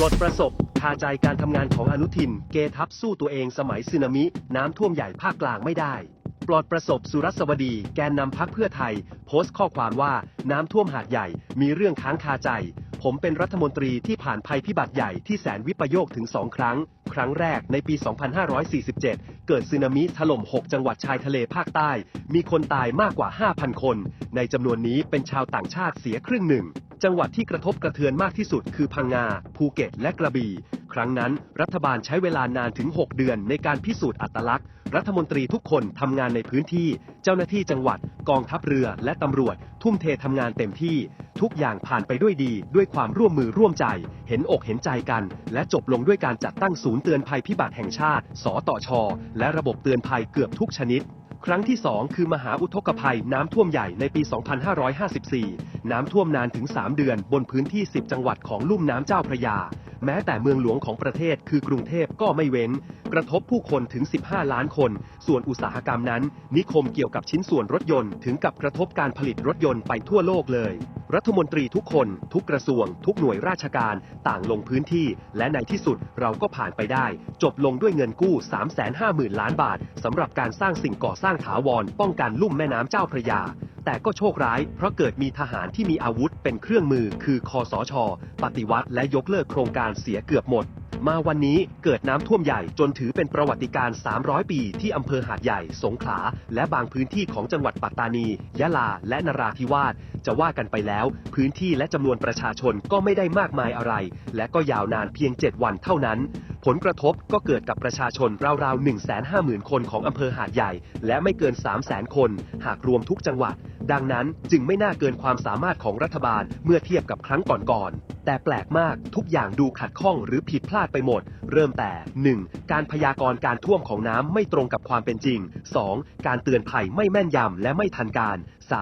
ปลดประสบคาใจการทำงานของอนุทิน เกทับสู้ตัวเองสมัยสึนามิ น้ำท่วมใหญ่ภาคกลางไม่ได้ ปลอดประสบสุรสวดี แกนนำพักเพื่อไทย โพสต์ข้อความว่าน้ำท่วมหาดใหญ่ มีเรื่องค้างคาใจ ผมเป็นรัฐมนตรีที่ผ่านภัยพิบัติใหญ่ที่แสนวิปโยคถึงสองครั้ง ครั้งแรกในปี 2547 เกิดสึนามิถล่ม 6 จังหวัดชายทะเลภาคใต้ มีคนตายมากกว่า 5,000 คน ในจำนวนนี้เป็นชาวต่างชาติเสียครึ่งหนึ่ง จังหวัดที่กระทบกระเทือนมากที่สุดคือพังงา ภูเก็ต และกระบี่ ครั้งนั้นรัฐบาลใช้เวลานานถึง 6 เดือนในการพิสูจน์อัตลักษณ์ รัฐมนตรีทุกคนทำงานในพื้นที่ เจ้าหน้าที่จังหวัด กองทัพเรือ และตำรวจ ทุ่มเททำงานเต็มที่ ทุกอย่างผ่านไปด้วยดี ด้วยความร่วมมือร่วมใจ เห็นอกเห็นใจกัน และจบลงด้วยการจัดตั้งศูนย์เตือนภัยพิบัติแห่งชาติ สตช และระบบเตือนภัยเกือบทุกชนิด ครั้งที่ 2 คือมหาอุทกภัยน้ำท่วมใหญ่ในปี 2554 น้ำท่วมนานถึง 3 เดือนบนพื้นที่ 10 จังหวัดของลุ่มน้ำเจ้าพระยา แม้แต่เมืองหลวงของประเทศคือกรุงเทพก็ไม่เว้น กระทบผู้คนถึง 15 ล้านคน ส่วนอุตสาหกรรมนั้น นิคมเกี่ยวกับชิ้นส่วนรถยนต์ถึงกับกระทบการผลิตรถยนต์ไปทั่วโลกเลย รัฐมนตรีทุกคน ทุกกระทรวง ทุกหน่วยราชการต่างลงพื้นที่ และในที่สุดเราก็ผ่านไปได้ จบลงด้วยเงินกู้ 350,000 ล้านบาทสำหรับการสร้างสิ่งก่อสร้างถาวร ป้องกันลุ่มแม่น้ำเจ้าพระยา แต่ก็โชคร้าย เพราะเกิดมีทหารที่มีอาวุธเป็นเครื่องมือ คือคอสช ปฏิวัติและยกเลิกโครงการเสียเกือบหมด มาวันนี้เกิดน้ำท่วมใหญ่จนถือเป็นประวัติการ 300 ปีที่อำเภอหาดใหญ่ สงขลา และบางพื้นที่ของจังหวัดปัตตานี ยะลา และนราธิวาส จะว่ากันไปแล้ว พื้นที่และจำนวนประชาชนก็ไม่ได้มากมายอะไร และก็ยาวนานเพียง 7 วันเท่านั้น ผลกระทบก็เกิดกับประชาชนราวๆ 150,000 คนของอำเภอหาดใหญ่ และไม่เกิน 300,000 คน หากรวมทุกจังหวัด ดังนั้นจึงไม่น่าเกินความสามารถของรัฐบาลเมื่อเทียบกับครั้งก่อนๆ แต่แปลกมากทุกอย่างดูขัดข้องหรือผิดพลาดไปหมด เริ่มแต่ 1. การพยากรณ์การท่วมของน้ำไม่ตรงกับความเป็นจริง 2. การเตือนภัยไม่แม่นยำและไม่ทันการ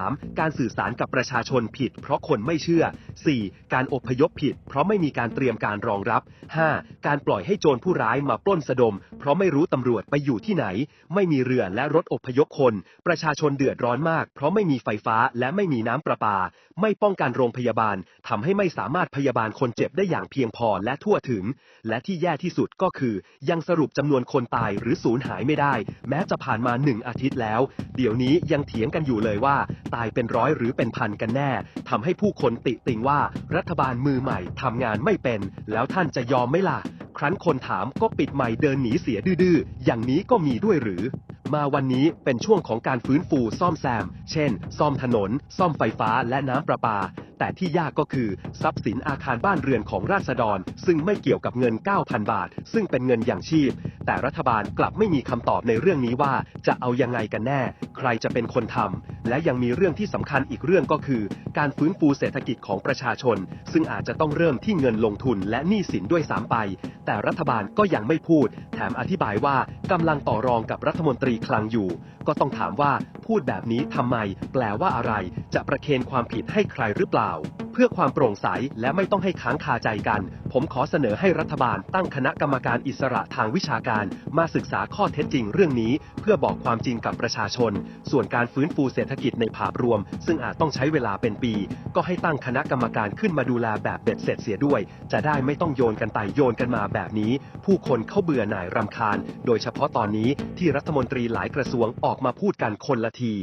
3. การสื่อสารกับประชาชนผิด เพราะคนไม่เชื่อ 4. การอพยพผิด เพราะไม่มีการเตรียมการรองรับ 5. การปล่อยให้โจรผู้ร้ายมาปล้นสะดม เพราะไม่รู้ตำรวจไปอยู่ที่ไหน ไม่มีเรือและรถอพยพคน ประชาชนเดือดร้อนมาก เพราะไม่มีไฟฟ้าและไม่มีน้ำประปา ไม่ป้องกันโรงพยาบาลทำให้ไม่สามารถพยาบาลคนเจ็บได้อย่างเพียงพอและทั่วถึง และที่แย่ที่สุดก็คือ ยังสรุปจำนวนคนตายหรือสูญหายไม่ได้ แม้จะผ่านมาหนึ่งอาทิตย์แล้ว เดี๋ยวนี้ยังเถียงกันอยู่เลยว่าตายเป็นร้อยหรือเป็นพันกันแน่ทำให้ผู้คนติติงว่ารัฐบาลมือใหม่ทำงานไม่เป็น แล้วท่านจะยอมไหมล่ะ ครั้นคนถามก็ปิดใหม่เดินหนีเสียดื้อๆ อย่างนี้ก็มีด้วยหรือ มาวันนี้เป็นช่วงของการฟื้นฟูซ่อมแซม เช่น ซ่อมถนน ซ่อมไฟฟ้าและน้ำประปา แต่ที่ยากก็คือ ทรัพย์สินอาคารบ้านเรือนของราษฎร ซึ่งไม่เกี่ยวกับเงิน 9,000 บาท ซึ่งเป็นเงินอย่างชีพ แต่รัฐบาลกลับไม่มีคำตอบในเรื่องนี้ว่าจะเอายังไงกันแน่ ใครจะเป็นคนทำและยังมีเรื่องที่สำคัญอีกเรื่องก็คือ การฟื้นฟูเศรษฐกิจของประชาชน ซึ่งอาจจะต้องเริ่มที่เงินลงทุนและหนี้สินด้วยซ้ำไป แต่รัฐบาลก็ยังไม่พูด แถมอธิบายว่ากำลังต่อรองกับรัฐมนตรีคลังอยู่ ก็ต้องถามว่าพูดแบบนี้ทำไม แปลว่าอะไร จะประเคนความผิดให้ใครหรือเปล่าล่า เพื่อความโปร่งใสและไม่ต้องให้ค้างคาใจกัน ผมขอเสนอให้รัฐบาลตั้งคณะกรรมการอิสระทางวิชาการ มาศึกษาข้อเท็จจริงเรื่องนี้ เพื่อบอกความจริงกับประชาชน ส่วนการฟื้นฟูเศรษฐกิจในภาพรวม ซึ่งอาจต้องใช้เวลาเป็นปี ก็ให้ตั้งคณะกรรมการขึ้นมาดูแลแบบเบ็ดเสร็จเสียด้วย จะได้ไม่ต้องโยนกันไปโยนกันมาแบบนี้ ผู้คนเข้าเบื่อหน่ายรำคาญ โดยเฉพาะตอนนี้ที่รัฐมนตรีหลายกระทรวงออกมาพูดกันคนละที